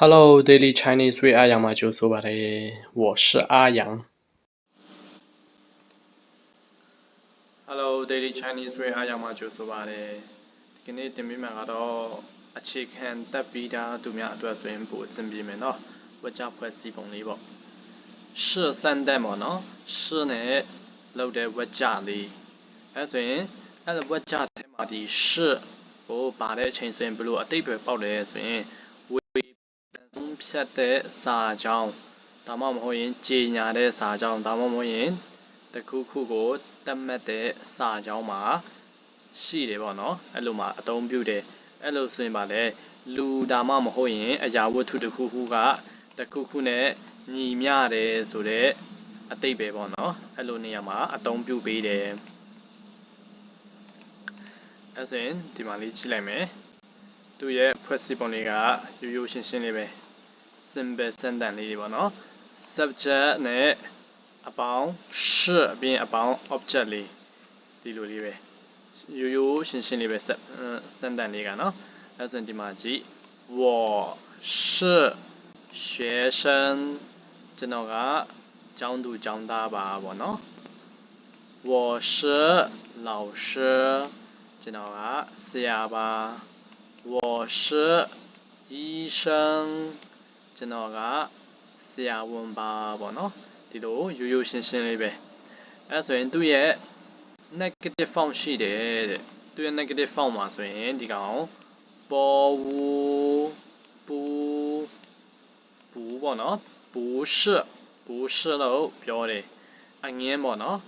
Hello, Daily Chinese 为阿阳嘛就说吧嘞，我是阿阳。Hello, Daily Chinese 为阿阳嘛就说吧嘞，ဒီကနေ့တင်ပြမှာကတော့အခြေခံတက်ပြီးသားသူများအတွက်ဆိုရင်ပိုအဆင်ပြေမယ်နော်။ဝကြဖွဲ့စည်းပုံလေးပေါ့။是三代ပေါ့နော်။是နဲ့လောက်တဲ့ဝကြလေး။အဲဆိုရင်အဲ့ဒါဝကြထဲမှာဒီ是ကိုပါတဲ့အချိန်ဆိုရင်ဘယ်လိုအတိတ်ပဲပေါက်လဲဆိုရင်ဆုံး ဖြတ်တဲ့စာကြောင်းဒါမှမဟုတ်ရင်ကြေညာတဲ့စာကြောင်းဒါမှမဟုတ်ရင်တခုခုကိုတတ်မှတ်တဲ့စာကြောင်းမှာရှိတယ်ပေါ့နော်အဲ့လိုမှအသုံးပြုတယ်အဲ့လိုဆိုရင်ပါလေလူဒါမှမဟုတ်ရင်အရာဝတ္ထုတစ်ခုခုကတခုခုနဲ့ညီမျှတယ်ဆိုတဲ့အတိတ်ပဲပေါ့နော်အဲ့လိုနေရာမှာအသုံးပြုပေးတယ်အဲ့ဆိုရင်ဒီမှာလေးကြည့်လိုက်မယ်သူ့ရဲ့ဖွဲ့စည်းပုံလေးကရိုးရိုးရှင်းရှင်းလေးပဲ simple sentence လေးတွေပေါ့နော် subject နဲ့အပေါင်း should အပြင်အပေါင်း object လေးဒီလိုလေးပဲရိုးရိုးရှင်းရှင်းလေးပဲ sentence လေးကနော်အဲဆိုရင်ဒီမှာကြည့်我是学生ကျွန်တော်ကကျောင်းသူကျောင်းသားပါပေါ့နော်我是老师ကျွန်တော်ကဆရာပါ我是医生 ကျွန်တော်ကဆရာဝန်ပါပေါ့နော်ဒီလိုရိုးရိုးရှင်းရှင်းလေးပဲအဲဆိုရင်သူ့ရဲ့ negative form ရှိတယ်တဲ့သူ့ရဲ့ negative form မှာဆိုရင်ဒီကောင်ပေါ်ဝူပူပူပေါ့နော်不是不是လို့ပြောတယ်အငင်းပေါ့နော်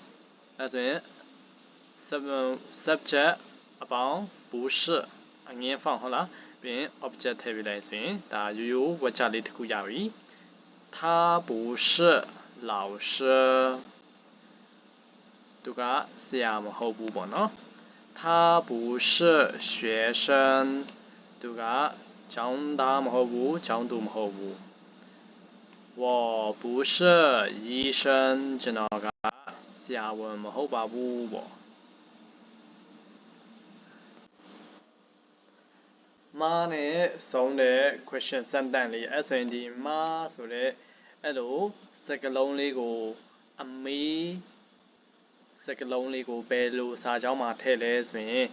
အဲဆိုရင် subject အပေါင်း不是အငင်း form ဟုတ်လား ပြင် object ထည့်ပေးလိုက်ဆိုရင်ဒါရိုးရိုးဝက်ချလေးတစ်ခုရပြီ他不是老师သူကဆရာမဟုတ်ဘူးပေါ့နော်他不是学生သူကကျောင်းသားမဟုတ်ဘူးကျောင်းသူမဟုတ်ဘူး我不是医生ကျွန်တော်ကဆရာဝန်မဟုတ်ပါဘူးပေါ့ မားနဲ့ဆုံးတဲ့ question sentence လေးအဲ့ဆိုရင်ဒီမားဆိုတဲ့အဲ့လိုစကားလုံးလေးကိုအမေးစကားလုံးလေးကိုဘယ်လိုစာကြောင်းမှာထည့်လဲဆိုရင်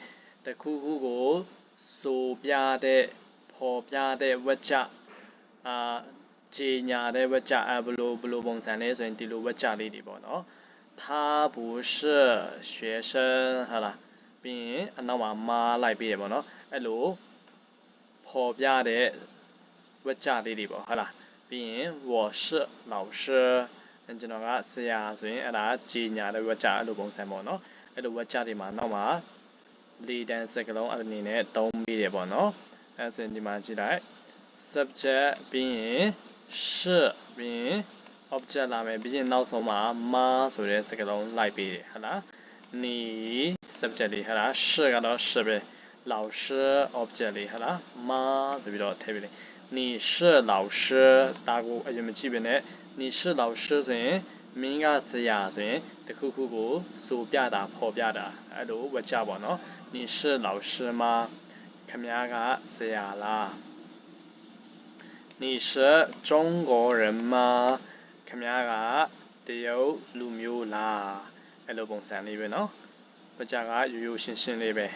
တခုခုကိုဆိုပြတဲ့ဖော်ပြတဲ့ဝကြအာခြေညာတဲ့ဝကြအဘလိုဘလိုပုံစံလဲဆိုရင်ဒီလိုဝကြလေးတွေပေါ့နော်他不是学生ဟုတ်လားပြီးရင်အနောက်မှာမားလိုက်ပြီးရပေါ့နော်အဲ့လို ဖော်ပြတဲ့ဝါကျလေးတွေပေါ့ဟုတ်လားပြီးရင်ဝါရှလောင်ရှကျွန်တော်ကဆရာဆိုရင်အဲ့ဒါကြီးညာတဲ့ဝါကျအဲ့လိုပုံစံပေါ့နော်အဲ့လိုဝါကျတွေမှာနောက်မှာလေတန်းစကလုံးအနေနဲ့သုံးပြီးတယ်ပေါ့နော်အဲ့ဆိုရင်ဒီမှာကြည့်လိုက် subject ပြီးရင်ရှပြီးရင် object လာမယ်ပြီးရင်နောက်ဆုံးမှာမဆိုတဲ့စကလုံးလိုက်ပေးတယ်ဟုတ်လားနီ subject တွေဟုတ်လားရှကတော့ရှပဲ 老师 object လေးဟာလားမဆိုပြီးတော့ထည့်ပေးလိုက်你是老师ဒါကိုအရင်မကြည့်ပဲနဲ့你是老师ဆိုရင်မင်းကဆရာဆိုရင်တခုခုကိုစိုးပြတာဖော်ပြတာအဲ့လိုဝကြပါနော်你是老师吗ခမည်းကဆရာလား你是中国人吗ခမည်းကတရုတ်လူမျိုးလားအဲ့လိုပုံစံလေးပဲနော်ပကြကရိုးရိုးရှင်းရှင်းလေးပဲ